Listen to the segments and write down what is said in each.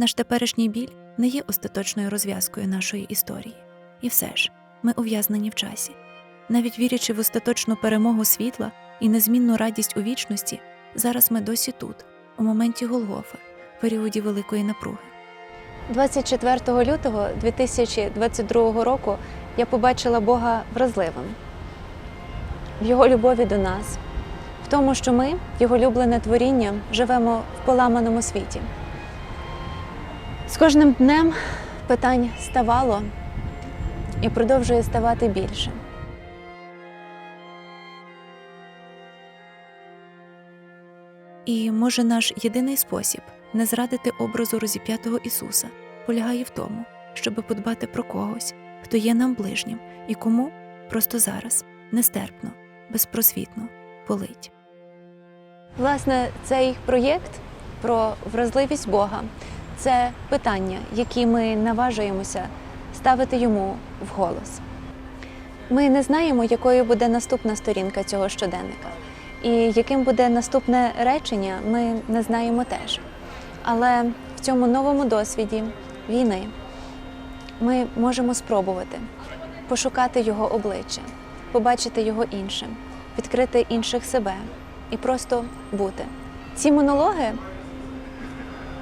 Наш теперішній біль не є остаточною розв'язкою нашої історії. І все ж, ми ув'язнені в часі. Навіть вірячи в остаточну перемогу світла і незмінну радість у вічності, зараз ми досі тут, у моменті Голгофи, періоді великої напруги. 24 лютого 2022 року я побачила Бога вразливим в Його любові до нас, в тому, що ми, Його улюблене творіння, живемо в поламаному світі. З кожним днем питань ставало і продовжує ставати більше. І може наш єдиний спосіб не зрадити образу розіп'ятого Ісуса полягає в тому, щоби подбати про когось, хто є нам ближнім і кому просто зараз нестерпно, безпросвітно болить. Власне, цей проєкт про вразливість Бога це питання, які ми наважуємося ставити йому вголос. Ми не знаємо, якою буде наступна сторінка цього щоденника, і яким буде наступне речення, ми не знаємо теж. Але в цьому новому досвіді війни ми можемо спробувати пошукати його обличчя, побачити його іншим, відкрити інших себе і просто бути. Ці монологи,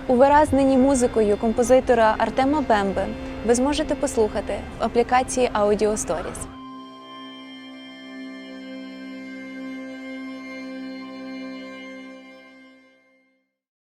увиразнені музикою композитора Артема Бемби, ви зможете послухати в аплікації Audio Stories.